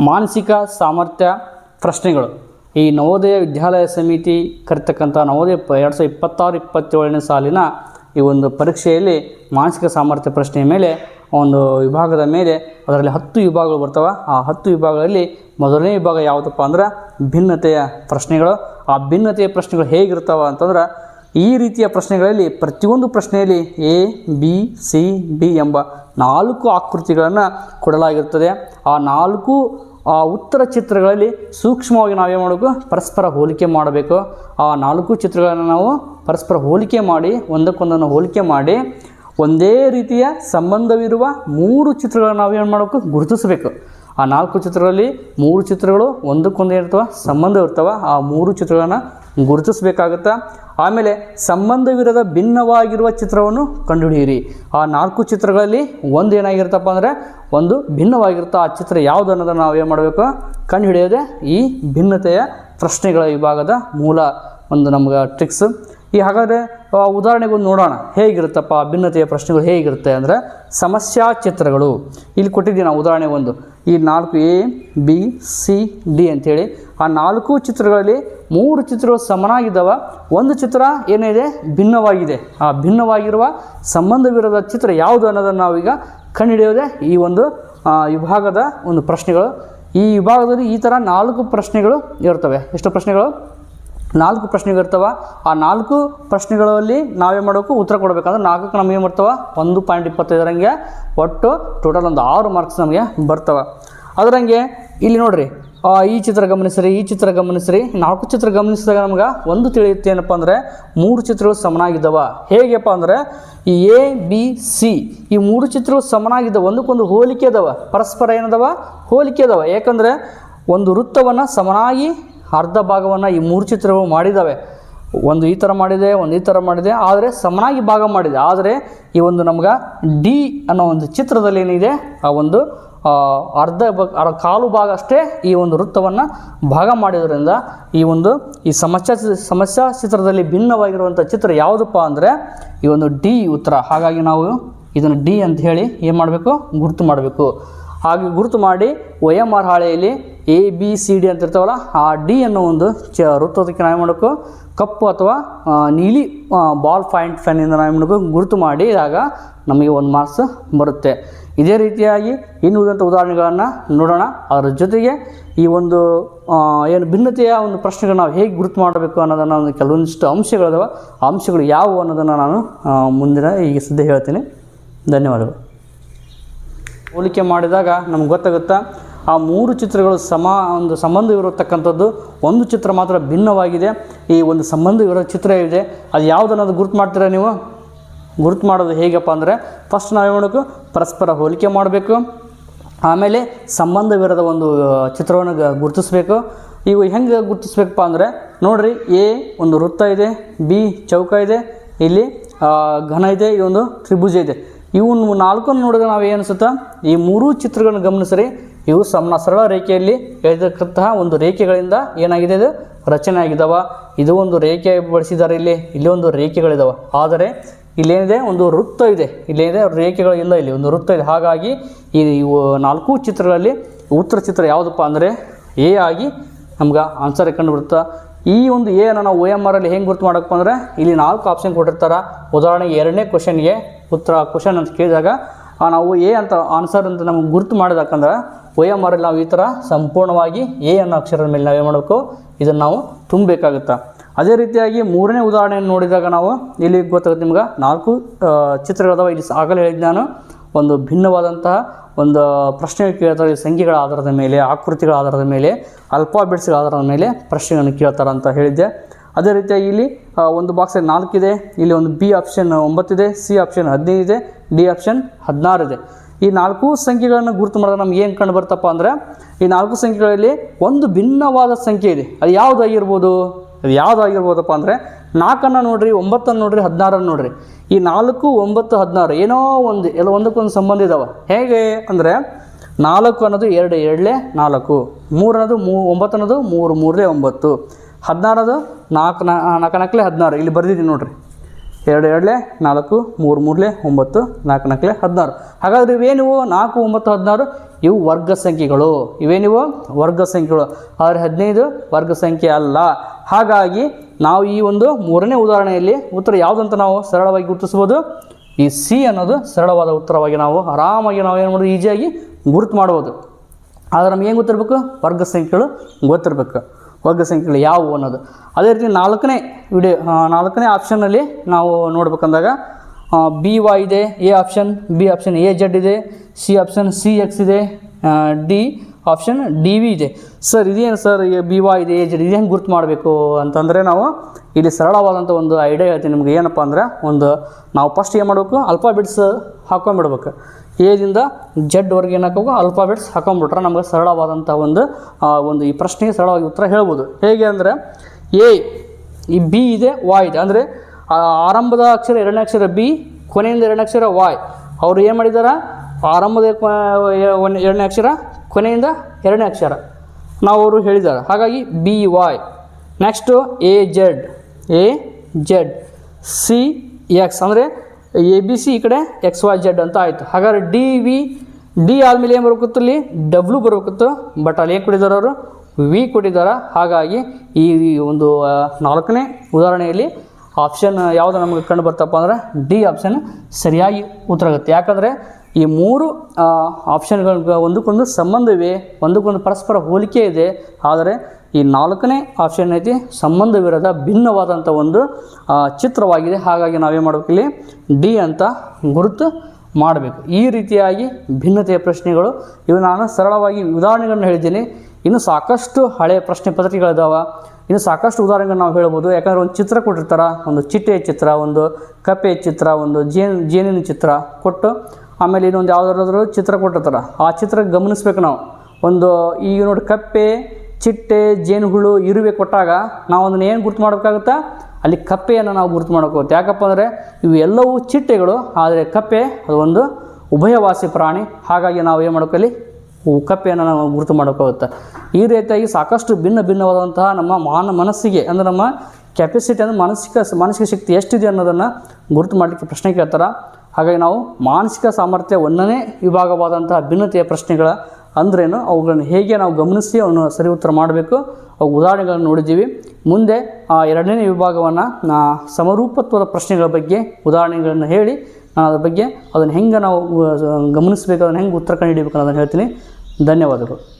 ಮಾನಸಿಕ ಸಾಮರ್ಥ್ಯ ಪ್ರಶ್ನೆಗಳು. ಈ ನವೋದಯ ವಿದ್ಯಾಲಯ ಸಮಿತಿ ಕರಿತಕ್ಕಂಥ ನವೋದಯ ಎರಡು ಸಾವಿರದ ಇಪ್ಪತ್ತಾರು ಇಪ್ಪತ್ತೇಳನೇ ಸಾಲಿನ ಈ ಒಂದು ಪರೀಕ್ಷೆಯಲ್ಲಿ ಮಾನಸಿಕ ಸಾಮರ್ಥ್ಯ ಪ್ರಶ್ನೆಯ ಮೇಲೆ ಒಂದು ವಿಭಾಗದ ಮೇಲೆ, ಅದರಲ್ಲಿ ಹತ್ತು ವಿಭಾಗಗಳು ಬರ್ತವೆ. ಆ ಹತ್ತು ವಿಭಾಗಗಳಲ್ಲಿ ಮೊದಲನೇ ವಿಭಾಗ ಯಾವುದಪ್ಪ ಅಂದ್ರೆ, ಭಿನ್ನತೆಯ ಪ್ರಶ್ನೆಗಳು. ಆ ಭಿನ್ನತೆಯ ಪ್ರಶ್ನೆಗಳು ಹೇಗಿರ್ತಾವ ಅಂತಂದ್ರೆ ಈ ರೀತಿಯ ಪ್ರಶ್ನೆಗಳಲ್ಲಿ ಪ್ರತಿಯೊಂದು ಪ್ರಶ್ನೆಯಲ್ಲಿ ಎ ಬಿ ಸಿ ಡಿ ಎಂಬ ನಾಲ್ಕು ಆಕೃತಿಗಳನ್ನು ಕೊಡಲಾಗಿರುತ್ತದೆ. ಆ ನಾಲ್ಕು, ಆ ಉತ್ತರ ಚಿತ್ರಗಳಲ್ಲಿ ಸೂಕ್ಷ್ಮವಾಗಿ ನಾವೇನು ಮಾಡಬೇಕು? ಪರಸ್ಪರ ಹೋಲಿಕೆ ಮಾಡಬೇಕು. ಆ ನಾಲ್ಕು ಚಿತ್ರಗಳನ್ನು ನಾವು ಪರಸ್ಪರ ಹೋಲಿಕೆ ಮಾಡಿ, ಒಂದಕ್ಕೊಂದನ್ನು ಹೋಲಿಕೆ ಮಾಡಿ, ಒಂದೇ ರೀತಿಯ ಸಂಬಂಧವಿರುವ ಮೂರು ಚಿತ್ರಗಳನ್ನು ನಾವೇನು ಮಾಡಬೇಕು? ಗುರುತಿಸಬೇಕು. ಆ ನಾಲ್ಕು ಚಿತ್ರಗಳಲ್ಲಿ ಮೂರು ಚಿತ್ರಗಳು ಒಂದಕ್ಕೊಂದು ಇರ್ತವೆ, ಸಂಬಂಧ ಇರ್ತವೆ, ಆ ಮೂರು ಚಿತ್ರಗಳನ್ನು ಗುರುತಿಸಬೇಕಾಗುತ್ತೆ? ಆಮೇಲೆ ಸಂಬಂಧವಿರದ ಭಿನ್ನವಾಗಿರುವ ಚಿತ್ರವನ್ನು ಕಂಡುಹಿಡಿಯಿರಿ. ಆ ನಾಲ್ಕು ಚಿತ್ರಗಳಲ್ಲಿ ಒಂದು ಏನಾಗಿರುತ್ತಪ್ಪ ಅಂದರೆ ಒಂದು ಭಿನ್ನವಾಗಿರುತ್ತೆ ಆ ಚಿತ್ರ ಯಾವುದು ಅನ್ನೋದನ್ನು ನಾವು ಏನು ಮಾಡಬೇಕು? ಕಂಡುಹಿಡಿಯೋದೇ ಈ ಭಿನ್ನತೆಯ ಪ್ರಶ್ನೆಗಳ ವಿಭಾಗದ ಮೂಲ ಒಂದು ನಮ್ಗೆ ಟ್ರಿಕ್ಸ್ ಈ ಹಾಗಾದರೆ ಆ, ಉದಾಹರಣೆಗೆ ಒಂದು ನೋಡೋಣ. ಹೇಗಿರುತ್ತಪ್ಪ? ಭಿನ್ನತೆಯ ಪ್ರಶ್ನೆಗಳು ಹೇಗಿರುತ್ತೆ ಅಂದರೆ ಸಮಸ್ಯಾ ಚಿತ್ರಗಳು ಇಲ್ಲಿ ಕೊಟ್ಟಿದ್ದೀನಿ ನಾವು ಉದಾಹರಣೆ ಒಂದು. ಈ ನಾಲ್ಕು ಎ ಬಿ ಸಿ ಡಿ ಅಂಥೇಳಿ ಆ ನಾಲ್ಕು ಚಿತ್ರಗಳಲ್ಲಿ ಮೂರು ಚಿತ್ರಗಳು ಸಮನಾಗಿದ್ದಾವೆ. ಒಂದು ಚಿತ್ರ ಏನಿದೆ? ಭಿನ್ನವಾಗಿದೆ. ಆ ಭಿನ್ನವಾಗಿರುವ ಸಂಬಂಧವಿರದ ಚಿತ್ರ ಯಾವುದು ಅನ್ನೋದನ್ನು ನಾವೀಗ ಕಂಡುಹಿಡಿಯೋದೇ ಈ ಒಂದು ವಿಭಾಗದ ಒಂದು ಪ್ರಶ್ನೆಗಳು. ಈ ವಿಭಾಗದಲ್ಲಿ ಈ ಥರ ನಾಲ್ಕು ಪ್ರಶ್ನೆಗಳು ಇರ್ತವೆ. ಎಷ್ಟು ಪ್ರಶ್ನೆಗಳು? ನಾಲ್ಕು ಪ್ರಶ್ನೆಗಳು ಇರ್ತವೆ. ಆ ನಾಲ್ಕು ಪ್ರಶ್ನೆಗಳಲ್ಲಿ ನಾವೇನು ಮಾಡಬೇಕು ಉತ್ತರ ಕೊಡಬೇಕಂದ್ರೆ ನಾಲ್ಕಕ್ಕೆ ನಮಗೆ ಏನು ಬರ್ತವೆ? ಒಂದು ಪಾಯಿಂಟ್ ಇಪ್ಪತ್ತೈದರಂಗೆ ಒಟ್ಟು ಟೋಟಲ್ ಒಂದು ಆರು ಮಾರ್ಕ್ಸ್ ನಮಗೆ ಬರ್ತವೆ. ಅದರಂಗೆ ಇಲ್ಲಿ ನೋಡ್ರಿ ಈ ಚಿತ್ರ ಗಮನಿಸ್ರಿ, ಈ ಚಿತ್ರ ಗಮನಿಸ್ರಿ. ನಾಲ್ಕು ಚಿತ್ರ ಗಮನಿಸಿದಾಗ ನಮ್ಗೆ ಒಂದು ತಿಳಿಯುತ್ತೆ ಏನಪ್ಪ ಅಂದರೆ ಮೂರು ಚಿತ್ರಗಳು ಸಮನಾಗಿದ್ದವ. ಹೇಗೆಪ್ಪ ಅಂದರೆ ಈ ಎ ಬಿ ಸಿ ಈ ಮೂರು ಚಿತ್ರಗಳು ಸಮನಾಗಿದ್ದಾವೆ ಒಂದಕ್ಕೊಂದು ಹೋಲಿಕೆ ಅದಾವ. ಪರಸ್ಪರ ಏನದವ? ಹೋಲಿಕೆ ಅದಾವ. ಯಾಕಂದರೆ ಒಂದು ವೃತ್ತವನ್ನು ಸಮನಾಗಿ ಅರ್ಧ ಭಾಗವನ್ನು ಈ ಮೂರು ಚಿತ್ರಗಳು ಮಾಡಿದ್ದಾವೆ. ಒಂದು ಈ ಥರ ಮಾಡಿದೆ, ಒಂದು ಈ ಥರ ಮಾಡಿದೆ, ಆದರೆ ಸಮನಾಗಿ ಭಾಗ ಮಾಡಿದೆ. ಆದರೆ ಈ ಒಂದು ನಮ್ಗೆ ಡಿ ಅನ್ನೋ ಒಂದು ಚಿತ್ರದಲ್ಲಿ ಏನಿದೆ, ಆ ಒಂದು ಅರ್ಧ ಕಾಲು ಭಾಗ ಅಷ್ಟೇ ಈ ಒಂದು ವೃತ್ತವನ್ನು ಭಾಗ ಮಾಡಿದ್ರಿಂದ ಈ ಒಂದು, ಈ ಸಮಸ್ಯಾ ಸಮಸ್ಯಾ ಚಿತ್ರದಲ್ಲಿ ಭಿನ್ನವಾಗಿರುವಂಥ ಚಿತ್ರ ಯಾವುದಪ್ಪ ಅಂದರೆ ಈ ಒಂದು ಡಿ ಉತ್ತರ. ಹಾಗಾಗಿ ನಾವು ಇದನ್ನು ಡಿ ಅಂತ ಹೇಳಿ ಏನು ಮಾಡಬೇಕು? ಗುರುತು ಮಾಡಬೇಕು. ಹಾಗೆ ಗುರುತು ಮಾಡಿ ಆರ್ ಹಾಳೆಯಲ್ಲಿ ಎ ಬಿ ಸಿ ಡಿ ಅಂತ ಇರ್ತಾವಲ್ಲ, ಆ ಡಿ ಅನ್ನೋ ಒಂದು ಚ ವೃತ್ತದಕ್ಕೆ ನಾವು ಮಾಡಬೇಕು? ಕಪ್ಪು ಅಥವಾ ನೀಲಿ ಬಾಲ್ ಪಾಯಿಂಟ್ ಫ್ಯಾನಿಂದ ನಾವು ಮಾಡಬೇಕು? ಗುರುತು ಮಾಡಿದಾಗ ನಮಗೆ ಒಂದು ಮಾರ್ಕ್ಸ್ ಬರುತ್ತೆ. ಇದೇ ರೀತಿಯಾಗಿ ಇನ್ನು ಉಳಿದಂಥ ಉದಾಹರಣೆಗಳನ್ನು ನೋಡೋಣ. ಅದರ ಜೊತೆಗೆ ಈ ಒಂದು ಏನು ಭಿನ್ನತೆಯ ಒಂದು ಪ್ರಶ್ನೆಗಳನ್ನ ನಾವು ಹೇಗೆ ಗುರುತು ಮಾಡಬೇಕು ಅನ್ನೋದನ್ನು ಒಂದು ಕೆಲವೊಂದಿಷ್ಟು ಅಂಶಗಳಿದಾವೆ. ಆ ಅಂಶಗಳು ಯಾವುವು ಅನ್ನೋದನ್ನು ನಾನು ಮುಂದಿನ ಈಗ ಸದ್ಯ ಹೇಳ್ತೀನಿ. ಧನ್ಯವಾದಗಳು. ಹೋಲಿಕೆ ಮಾಡಿದಾಗ ನಮ್ಗೆ ಗೊತ್ತಾಗುತ್ತಾ? ಆ ಮೂರು ಚಿತ್ರಗಳು ಸಮ, ಒಂದು ಸಂಬಂಧವಿರತಕ್ಕಂಥದ್ದು ಒಂದು ಚಿತ್ರ ಮಾತ್ರ ಭಿನ್ನವಾಗಿದೆ. ಈ ಒಂದು ಸಂಬಂಧವಿರೋ ಚಿತ್ರ ಇದೆ. ಅದು ಯಾವುದು ಅನ್ನೋದು ಗುರುತು ಮಾಡ್ತೀರಾ ನೀವು? ಗುರುತು ಮಾಡೋದು ಹೇಗಪ್ಪ ಅಂದರೆ ಫಸ್ಟ್ ನಾವು ಮಾಡಬೇಕು? ಪರಸ್ಪರ ಹೋಲಿಕೆ ಮಾಡಬೇಕು. ಆಮೇಲೆ ಸಂಬಂಧವಿರದ ಒಂದು ಚಿತ್ರವನ್ನು ಗುರುತಿಸಬೇಕು. ಇವು ಹೆಂಗೆ ಗುರುತಿಸ್ಬೇಕಪ್ಪ ಅಂದರೆ, ನೋಡ್ರಿ, ಎ ಒಂದು ವೃತ್ತ ಇದೆ, ಬಿ ಚೌಕ ಇದೆ, ಇಲ್ಲಿ ಘನ ಇದೆ, ಈ ಒಂದು ತ್ರಿಭುಜ ಇದೆ. ಇವು ನಾಲ್ಕನ್ನು ನೋಡಿದ್ರೆ ನಾವು ಏನು ಈ ಮೂರೂ ಚಿತ್ರಗಳನ್ನು ಗಮನಿಸ್ರಿ. ಇವು ಸಮ ಸರಳ ರೇಖೆಯಲ್ಲಿ ಎಳೆದಿರ್ತಕ್ಕಂತಹ ಒಂದು ರೇಖೆಗಳಿಂದ ಏನಾಗಿದೆ ಇದು? ರಚನೆ ಆಗಿದ್ದಾವ ಇದು ಒಂದು ರೇಖೆ ಬಳಸಿದ್ದಾರೆ ಇಲ್ಲಿ. ಇಲ್ಲಿ ಒಂದು ರೇಖೆಗಳಿದಾವೆ. ಆದರೆ ಇಲ್ಲೇನಿದೆ? ಒಂದು ವೃತ್ತ ಇದೆ. ಇಲ್ಲೇನಿದೆ? ರೇಖೆಗಳು ಇಲ್ಲ. ಒಂದು ವೃತ್ತ ಇದೆ. ಹಾಗಾಗಿ ಈ ನಾಲ್ಕು ಚಿತ್ರಗಳಲ್ಲಿ ಉತ್ತರ ಚಿತ್ರ ಯಾವುದಪ್ಪ ಅಂದರೆ ಎ ಆಗಿ ನಮ್ಗೆ ಆನ್ಸರ್ ಕಂಡು ಬಿಡುತ್ತಾ ಈ ಒಂದು ಅನ್ನು ನಾವು ಓ ಎಂ ಆರಲ್ಲಿ ಹೆಂಗೆ ಗುರುತು ಮಾಡಬೇಕು ಅಂದರೆ ಇಲ್ಲಿ ನಾಲ್ಕು ಆಪ್ಷನ್ ಕೊಟ್ಟಿರ್ತಾರೆ. ಉದಾಹರಣೆಗೆ ಎರಡನೇ ಕ್ವಶನ್ಗೆ ಉತ್ತರ ಕ್ವಶನ್ ಅಂತ ಕೇಳಿದಾಗ ನಾವು ಎ ಅಂತ ಆನ್ಸರ್ ಅಂತ ನಮ್ಗೆ ಗುರುತು ಮಾಡಿದಾಕಂದ್ರೆ ಒ ಎಂ ಆರಲ್ಲಿ ನಾವು ಈ ಥರ ಸಂಪೂರ್ಣವಾಗಿ ಎ ಅನ್ನೋ ಅಕ್ಷರದ ಮೇಲೆ ನಾವೇನು ಮಾಡಬೇಕು. ಇದನ್ನು ನಾವು ತುಂಬಬೇಕಾಗುತ್ತೆ. ಅದೇ ರೀತಿಯಾಗಿ ಮೂರನೇ ಉದಾಹರಣೆಯನ್ನು ನೋಡಿದಾಗ ನಾವು ಇಲ್ಲಿ ಗೊತ್ತಾಗುತ್ತೆ ನಿಮ್ಗೆ ನಾಲ್ಕು ಚಿತ್ರಗಳದಾವ. ಇಲ್ಲಿ ಆಗಲೇ ಹೇಳಿದ ನಾನು ಒಂದು ಭಿನ್ನವಾದಂತಹ ಒಂದು ಪ್ರಶ್ನೆ ಕೇಳ್ತಾರೆ. ಸಂಖ್ಯೆಗಳ ಆಧಾರದ ಮೇಲೆ, ಆಕೃತಿಗಳ ಆಧಾರದ ಮೇಲೆ ಅಲ್ಫಾಬೆಟ್ಸ್ಗಳ ಆಧಾರದ ಮೇಲೆ ಪ್ರಶ್ನೆಗಳನ್ನು ಕೇಳ್ತಾರೆ ಅಂತ ಹೇಳಿದ್ದೆ. ಅದೇ ರೀತಿಯಾಗಿ ಇಲ್ಲಿ ಒಂದು ಬಾಕ್ಸಲ್ಲಿ ನಾಲ್ಕಿದೆ. ಇಲ್ಲಿ ಒಂದು ಬಿ ಆಪ್ಷನ್ ಒಂಬತ್ತಿದೆ ಸಿ ಆಪ್ಷನ್ ಹದಿನೈದು ಇದೆ. ಡಿ ಆಪ್ಷನ್ ಹದಿನಾರು ಇದೆ. ಈ ನಾಲ್ಕು ಸಂಖ್ಯೆಗಳನ್ನು ಗುರುತು ಮಾಡಿದ್ರೆ ನಮ್ಗೆ ಏನು ಕಂಡು ಬರ್ತಪ್ಪ ಅಂದರೆ, ಈ ನಾಲ್ಕು ಸಂಖ್ಯೆಗಳಲ್ಲಿ ಒಂದು ಭಿನ್ನವಾದ ಸಂಖ್ಯೆ ಇದೆ. ಅದು ಯಾವುದಾಗಿರ್ಬೋದು ಅದು ಯಾವುದಾಗಿರ್ಬೋದಪ್ಪ ಅಂದರೆ, ನಾಲ್ಕನ್ನು ನೋಡ್ರಿ, ಒಂಬತ್ತನ್ನು ನೋಡ್ರಿ, ಹದಿನಾರನ್ನು ನೋಡ್ರಿ. ಈ ನಾಲ್ಕು, ಒಂಬತ್ತು, ಹದಿನಾರು ಏನೋ ಒಂದು, ಎಲ್ಲ ಒಂದಕ್ಕೊಂದು ಸಂಬಂಧ ಇದಾವೆ. ಹೇಗೆ ಅಂದರೆ, ನಾಲ್ಕು ಅನ್ನೋದು ಎರಡು ಎರಡಲೇ ನಾಲ್ಕು. ಮೂರು ಅನ್ನೋದು ಮೂ, ಒಂಬತ್ತು ಅನ್ನೋದು ಮೂರು ಮೂರಲೇ ಒಂಬತ್ತು. ಹದಿನಾರದು ನಾಲ್ಕು ನಾಲ್ಕು ನಾಲ್ಕಲೇ ಹದಿನಾರು. ಇಲ್ಲಿ ಬರೆದಿದ್ದೀನಿ ನೋಡ್ರಿ. ಎರಡು ಎರಡಲೇ, ನಾಲ್ಕು, ಮೂರು ಮೂರಲೆ, ಒಂಬತ್ತು, ನಾಲ್ಕು ನಾಲ್ಕಲೆ, ಹದಿನಾರು. ಹಾಗಾದ್ರೆ ಇವೇನಿವು ನಾಲ್ಕು, ಒಂಬತ್ತು, ಹದಿನಾರು? ಇವು ವರ್ಗ ಸಂಖ್ಯೆಗಳು. ಇವೇನಿವು ವರ್ಗ ಸಂಖ್ಯೆಗಳು. ಆದರೆ ಹದಿನೈದು ವರ್ಗ ಸಂಖ್ಯೆ ಅಲ್ಲ. ಹಾಗಾಗಿ ನಾವು ಈ ಒಂದು ಮೂರನೇ ಉದಾಹರಣೆಯಲ್ಲಿ ಉತ್ತರ ಯಾವುದಂತ ನಾವು ಸರಳವಾಗಿ ಗುರುತಿಸ್ಬೋದು ಈ ಸಿ ಅನ್ನೋದು ಸರಳವಾದ ಉತ್ತರವಾಗಿ ನಾವು ಆರಾಮಾಗಿ ನಾವು ಏನು ಮಾಡೋದು? ಈಸಿಯಾಗಿ ಗುರುತು ಮಾಡ್ಬೋದು. ಆದರೆ ನಮ್ಗೆ ಏನು ಗೊತ್ತಿರಬೇಕು? ವರ್ಗ ಸಂಖ್ಯೆಗಳು ಗೊತ್ತಿರಬೇಕು. ವರ್ಗ ಸಂಖ್ಯೆಗಳು ಯಾವುವು ಅನ್ನೋದು. ಅದೇ ರೀತಿ ನಾಲ್ಕನೇ ವಿಡಿಯೋ ನಾಲ್ಕನೇ ಆಪ್ಷನ್ನಲ್ಲಿ ನಾವು ನೋಡ್ಬೇಕಂದಾಗ ಬಿ ವೈ ಇದೆ A option B option A Z ಇದೆ ಸಿ ಆಪ್ಷನ್ ಸಿ ಎಕ್ಸ್ ಇದೆ ಡಿ ಆಪ್ಷನ್ ಡಿ ವಿ ಇದೆ. ಸರ್ ಇದೇನು ಸರ್ ಬಿ ವೈ ಇದೆ ಎ ಜೆಡ್ ಇದು, ಹೆಂಗೆ ಗುರ್ತು ಮಾಡಬೇಕು ಅಂತಂದರೆ ನಾವು ಇಲ್ಲಿ ಸರಳವಾದಂಥ ಒಂದು ಐಡಿಯಾ ಹೇಳ್ತೀನಿ ನಿಮ್ಗೆ. ಏನಪ್ಪ ಅಂದರೆ ಒಂದು ನಾವು ಫಸ್ಟ್ ಏನು ಮಾಡಬೇಕು? ಅಲ್ಫಾಬೆಟ್ಸ್ ಹಾಕೊಂಡ್ಬಿಡ್ಬೇಕು. ಎದಿಂದ ಜೆಡ್ವರೆಗೆ ಏನು ಹಾಕೋಬೇಕು? ಅಲ್ಫಾಬೆಟ್ಸ್ ಹಾಕೊಂಡ್ಬಿಟ್ರೆ ನಮಗೆ ಸರಳವಾದಂಥ ಒಂದು ಒಂದು ಈ ಪ್ರಶ್ನೆಗೆ ಸರಳವಾಗಿ ಉತ್ತರ ಹೇಳ್ಬೋದು. ಹೇಗೆ ಅಂದರೆ ಎ ಈ ಬಿ ಇದೆ ವಾಯ್ ಇದೆ. ಅಂದರೆ ಆರಂಭದ ಅಕ್ಷರ, ಎರಡನೇ ಅಕ್ಷರ ಬಿ ಕೊನೆಯಿಂದ ಎರಡನೇ ಅಕ್ಷರ ವಾಯ್ ಅವರು ಏನು ಮಾಡಿದ್ದಾರೆ ಆರಂಭದ ಎರಡನೇ ಅಕ್ಷರ, ಕೊನೆಯಿಂದ ಎರಡನೇ ಅಕ್ಷರ. ನಾವು ಅವರು ಹೇಳಿದ್ದಾರೆ ಹಾಗಾಗಿ B Y next A Z A Z C X ಅಂದರೆ ಎ ಬಿ ಸಿ ಈ ಕಡೆ ಎಕ್ಸ್ ವೈ ಜೆಡ್ ಅಂತ ಆಯಿತು. ಹಾಗಾದ್ರೆ ಡಿ ವಿ ಡಿ ಆದಮೇಲೆ ಏನು ಬರ್ಬೇಕಿತ್ತು ಅಲ್ಲಿ ಡಬ್ಲ್ಯೂ ಬರ್ಬೇಕಿತ್ತು. ಬಟ್ ಅಲ್ಲಿ ಏನು ಕೊಟ್ಟಿದ್ದಾರೆ ಅವರು? ವಿ ಕೊಟ್ಟಿದ್ದಾರೆ. ಹಾಗಾಗಿ ಈ ಒಂದು ನಾಲ್ಕನೇ ಉದಾಹರಣೆಯಲ್ಲಿ ಆಪ್ಷನ್ ಯಾವುದು ನಮಗೆ ಕಂಡು ಬರ್ತಪ್ಪ ಅಂದ್ರೆ ಡಿ ಆಪ್ಷನ್ ಸರಿಯಾಗಿ ಉತ್ತರ ಆಗುತ್ತೆ. ಯಾಕಂದರೆ ಈ ಮೂರು ಆಪ್ಷನ್ಗಳ ಒಂದಕ್ಕೊಂದು ಸಂಬಂಧವೇ, ಒಂದಕ್ಕೊಂದು ಪರಸ್ಪರ ಹೋಲಿಕೆ ಇದೆ. ಆದರೆ ಈ ನಾಲ್ಕನೇ ಆಪ್ಷನ್ ಐತಿ ಸಂಬಂಧವಿರದ ಭಿನ್ನವಾದಂಥ ಒಂದು ಚಿತ್ರವಾಗಿದೆ. ಹಾಗಾಗಿ ನಾವೇನು ಮಾಡಬೇಕು ಇಲ್ಲಿ? ಡಿ ಅಂತ ಗುರುತು ಮಾಡಬೇಕು. ಈ ರೀತಿಯಾಗಿ ಭಿನ್ನತೆಯ ಪ್ರಶ್ನೆಗಳು. ಇವು ನಾನು ಸರಳವಾಗಿ ಉದಾಹರಣೆಗಳನ್ನು ಹೇಳಿದ್ದೀನಿ. ಇನ್ನು ಸಾಕಷ್ಟು ಹಳೆಯ ಪ್ರಶ್ನೆ ಪತ್ರಿಕೆಗಳಿದಾವೆ. ಇನ್ನು ಸಾಕಷ್ಟು ಉದಾಹರಣೆಗಳನ್ನ ನಾವು ಹೇಳ್ಬೋದು. ಯಾಕಂದರೆ ಒಂದು ಚಿತ್ರ ಕೊಟ್ಟಿರ್ತಾರೆ, ಒಂದು ಚಿಟ್ಟೆಯ ಚಿತ್ರ, ಒಂದು ಕಪ್ಪೆಯ ಚಿತ್ರ, ಒಂದು ಜೇನು, ಜೇನಿನ ಚಿತ್ರ ಕೊಟ್ಟು ಆಮೇಲೆ ಇನ್ನೊಂದು ಯಾವುದಾದ್ರೂ ಚಿತ್ರ ಕೊಟ್ಟಿರ್ತಾರೆ. ಆ ಚಿತ್ರ ಗಮನಿಸ್ಬೇಕು ನಾವು. ಒಂದು ಈಗ ನೋಡಿ, ಕಪ್ಪೆ ಚಿಟ್ಟೆ, ಜೇನುಹುಳು, ಇರುವೆ ಕೊಟ್ಟಾಗ ನಾವು ಅದನ್ನು ಏನು ಗುರುತು ಮಾಡಬೇಕಾಗುತ್ತಾ? ಅಲ್ಲಿ ಕಪ್ಪೆಯನ್ನು ನಾವು ಗುರುತು ಮಾಡೋಕ್ಕಾಗುತ್ತೆ ಯಾಕಪ್ಪ ಅಂದರೆ ಇವೆಲ್ಲವೂ ಚಿಟ್ಟೆಗಳು, ಆದರೆ ಕಪ್ಪೆ ಅದು ಒಂದು ಉಭಯವಾಸಿ ಪ್ರಾಣಿ. ಹಾಗಾಗಿ ನಾವು ಏನು ಮಾಡೋಕ್ಕಲ್ಲಿ ಕಪ್ಪೆಯನ್ನು ನಾವು ಗುರುತು ಮಾಡೋಕ್ಕಾಗುತ್ತೆ ಈ ರೀತಿಯಾಗಿ ಸಾಕಷ್ಟು ಭಿನ್ನ ಭಿನ್ನವಾದಂತಹ ನಮ್ಮ ಮಾನ ಮನಸ್ಸಿಗೆ, ಅಂದರೆ ನಮ್ಮ ಕೆಪಾಸಿಟಿ ಅಂದರೆ ಮಾನಸಿಕ ಮಾನಸಿಕ ಶಕ್ತಿ ಎಷ್ಟಿದೆ ಅನ್ನೋದನ್ನು ಗುರುತು ಮಾಡಲಿಕ್ಕೆ ಪ್ರಶ್ನೆ ಕೇಳ್ತಾರೆ? ಹಾಗಾಗಿ ನಾವು ಮಾನಸಿಕ ಸಾಮರ್ಥ್ಯ ಒಂದನೇ ವಿಭಾಗವಾದಂತಹ ಭಿನ್ನತೆಯ ಪ್ರಶ್ನೆಗಳ ಅಂದ್ರೇನು ಅವುಗಳನ್ನು ಹೇಗೆ ನಾವು ಗಮನಿಸಿ ಅವನು ಸರಿ ಉತ್ತರ ಮಾಡಬೇಕು? ಅವು ಉದಾಹರಣೆಗಳನ್ನು ನೋಡಿದ್ದೀವಿ. ಮುಂದೆ ಆ ಎರಡನೇ ವಿಭಾಗವನ್ನು ನಾ ಸಮರೂಪತ್ವದ ಪ್ರಶ್ನೆಗಳ ಬಗ್ಗೆ ಉದಾಹರಣೆಗಳನ್ನು ಹೇಳಿ ನಾನು ಅದ್ರ ಬಗ್ಗೆ ಅದನ್ನು ಹೆಂಗೆ ನಾವು ಗಮನಿಸಬೇಕು, ಅದನ್ನು ಹೆಂಗೆ ಉತ್ತರ ಕಂಡುಹಿಡಿಬೇಕು ಅನ್ನೋದನ್ನು ಹೇಳ್ತೀನಿ. ಧನ್ಯವಾದಗಳು.